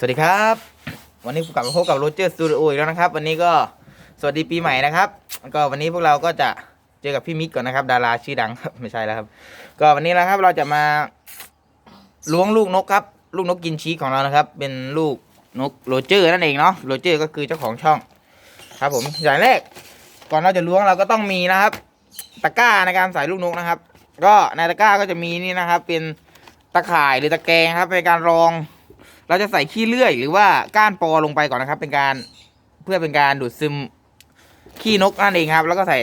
สวัสดีครับ วันนี้กลับมาพบกับโรเจอร์สตูดิโออีกแล้วนะครับ วันนี้ก็สวัสดีปีใหม่นะครับก็วันนี้พวกเราก็จะเจอกับพี่มิกก่อนนะครับ ดาราชื่อดังครับไม่ใช่แล้วครับ ก็วันนี้นะครับเราจะมาล้วงลูกนกครับ ลูกนกกินชีสของเรานะครับ เป็นลูกนกโรเจอร์นั่นเองเนาะโรเจอร์ก็คือเจ้าของช่อง ครับผมอย่างแรก ก่อนเราจะล้วงเราก็ต้องมีนะครับ ตะกร้าในการใส่ลูกนกนะครับ ก็ในตะกร้าก็จะมีนี่นะครับ เป็นตะข่ายหรือตะแกรงครับในการรอง เราจะใส่ขี้เลื่อย หรือว่าก้านปอลงไปก่อนนะครับ เป็นการเพื่อเป็นการดูดซึมขี้นกนั่นเองครับ แล้วก็ใส่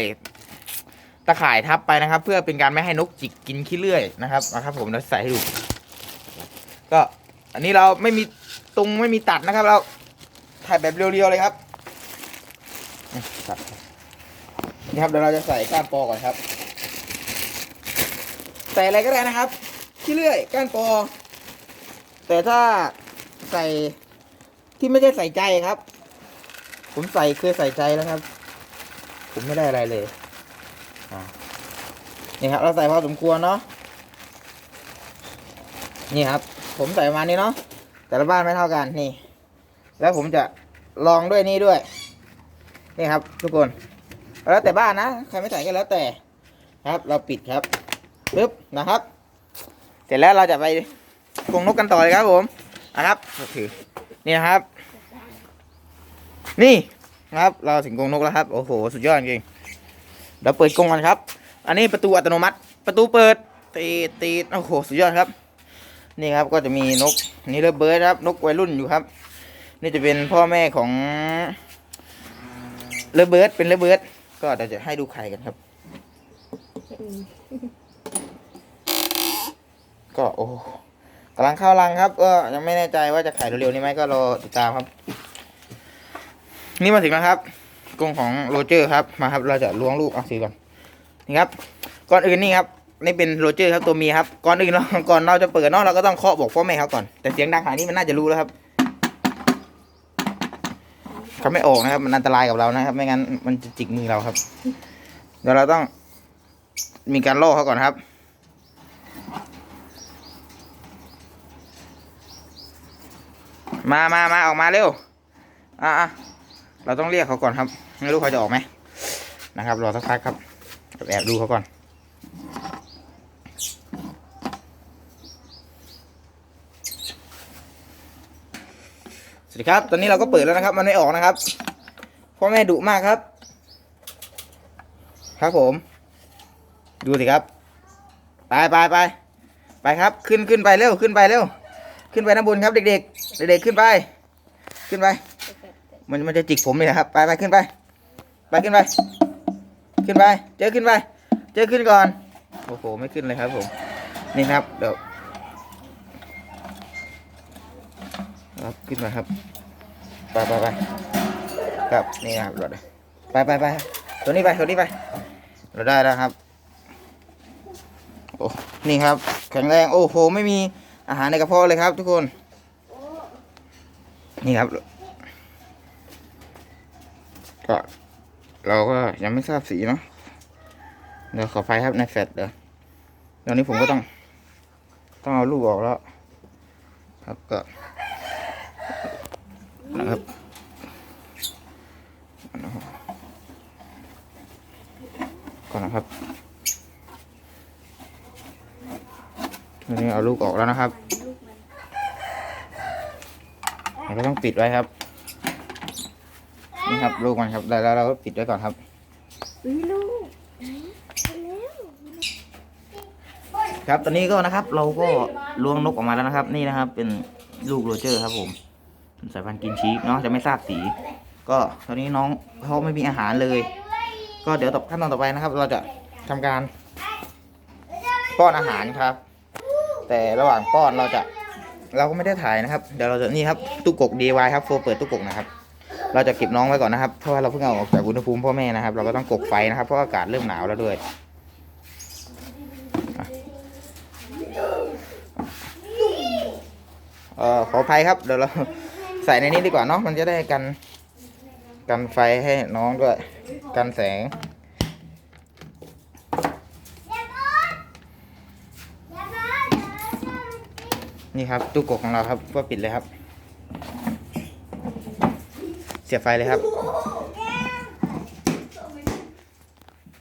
ตะข่ายทับไปนะครับ เพื่อเป็นการไม่ให้นกจิกกินขี้เลื่อยนะครับนะครับ ผมเราใส่ให้ดู ก็อันนี้เราไม่มีตรงไม่มีตัดนะครับ เราถ่ายแบบเรียวๆเลยครับนี่ตัดนี่ครับเดี๋ยวเราจะใส่ก้านปอก่อนครับ ใส่อะไรก็ได้นะครับขี้เลื่อยก้านปอ แต่ถ้า ใส่ที่ไม่ได้ใส่ใจครับ ผมใส่เคยใส่ใจแล้วครับ ผมไม่ได้อะไรเลยนี่ครับ เราใส่พอสมควรเนาะนี่ครับ ผมใส่มานี้เนาะแต่ละบ้านไม่เท่ากันนี่ แล้วผมจะลองด้วยนี่ด้วย นี่ครับ ทุกคน แล้วแต่บ้านนะใครไม่ใส่ก็แล้วแต่ครับ เราปิดครับปึ๊บนะครับ เสร็จแล้วเราจะไปกรงนกกันต่อเลยครับผม นะครับก็คือนี่นะครับ นี่นะครับ เราถึงกรงนกแล้วครับ โอ้โห สุดยอดจริงเดี๋ยวเปิดกรงกันครับ อันนี้ประตูอัตโนมัติ ประตูเปิดตีดตีดโอ้โห สุดยอดครับ นี่ครับก็จะมีนกนี่เลเบิร์ดครับ นกวัยรุ่นอยู่ครับ นี่จะเป็นพ่อแม่ของเลเบิร์ดเป็นเลเบิร์ดก็เดี๋ยวจะให้ดูไข่กันครับ ก็โอ้ กำลังเข้ารังครับก็ยังไม่แน่ใจว่าจะขายเร็วๆนี้ไหมก็รอติดตามครับ นี่มาถึงแล้วครับกรงของโรเจอร์ครับมาครับ เราจะล้วงลูกเอาสีก่อนนี่ครับ ก่อนอื่นนี่ครับนี่เป็นโรเจอร์ครับตัวเมียครับก่อนอื่นเราก่อนเราจะเปิดนาะเราก็ต้องเคาะบอกพ่อแม่เขาก่อนแต่เสียงดังขนาดนี้มันน่าจะรู้แล้วครับเขาไม่ออกนะครับ มันอันตรายกับเรานะครับ ไม่งั้นมันจะจิกมือเราครับ เดี๋ยวเราต้องมีการล่อเขาก่อนครับ มามามาออกมาเร็ว อะอะเราต้องเรียกเขาก่อนครับ ไม่รู้เขาจะออกไหมนะครับรอสักพักครับแอบดูเขาก่อน สวัสดีครับ ตอนนี้เราก็เปิดแล้วนะครับ มันไม่ออกนะครับพ่อแม่ดุมากครับ ครับผม ดูสิครับ ไปไปไปไปครับ ขึ้นขึ้นไปเร็ว ขึ้นไปเร็ว ขึ้นไปด้านบนครับ เด็กๆ เด็กๆ ขึ้นไป ขึ้นไป มันมันจะจิกผมเลยนะครับ ไปไปขึ้นไป ไปขึ้นไป ขึ้นไป เจอขึ้นไป เจอขึ้นก่อน โอ้โห ไม่ขึ้นเลยครับผม นี่ครับ เดี๋ยวครับขึ้นมาครับ ไปไปไปครับ นี่ครับเราได้ไปไปไปตัวนี้ไปตัวนี้ไป เราได้แล้วครับ โอ้ นี่ครับ แข็งแรง โอ้โห ไม่มี อาหารในกระเพาะเลยครับ ทุกคน นี่ครับ ก็เราก็ยังไม่ทราบสีเนาะเดี๋ยวขอไฟครับในแฟลชเดี๋ยวตอนนี้ผมก็ต้อง ต้องเอาลูกออกแล้ว ครับก็นะครับก่อนนะครับต อนนี้เอาลูกออกแล้วนะครับเราต้องปิดไว้ครับนี่ครับลูกมันครับได้แล้วเราก็ปิดไว้ก่อนครับลูกครับตอนนี้ก็นะครับเราก็ล้วงนกออกมาแล้วนะครับ นี่นะครับ เป็นลูกโรเจอร์ครับผมสายพันธุ์กินชีสเนาะจะไม่ทราบสี ก็ตอนนี้น้องเขาไม่มีอาหารเลย ก็เดี๋ยวต่อขั้นตอนต่อไปนะครับ เราจะทำการป้อนอาหารครับ แต่ระหว่างป้อนเราจะเราก็ไม่ได้ถ่ายนะครับ เดี๋ยวเราจะนี่ครับตู้กก DIY ครับโฟเปิดตู้กกนะครับ เราจะเก็บน้องไว้ก่อนนะครับ เพราะว่าเราเพิ่งเอาออกจากอุณหภูมิพ่อแม่นะครับ เราก็ต้องกกไฟนะครับ เพราะอากาศเริ่มหนาวแล้วด้วย เอ่อขออภัยครับ เดี๋ยวเราใส่ในนี้ดีกว่าเนาะ มันจะได้กัน กันไฟให้น้องด้วย กันแสง นี่ครับตู้กกของเราครับก็ปิดเลยครับ เสียบไฟเลยครับ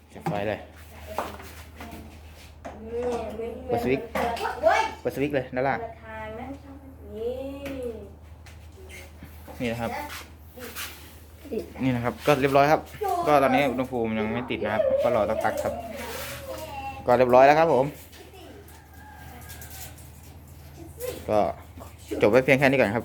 เสียบไฟเลยเปิดสวิตช์เปิดสวิตช์เลยด้านล่างทางนะนี่นะครับ นี่นะครับ ก็เรียบร้อยครับ ก็ตอนนี้อุณหภูมิยังไม่ติดนะครับ ก็รอสักพักครับ ก็เรียบร้อยแล้วครับผม ก็จบไว้เพียงแค่นี้ก่อนครับ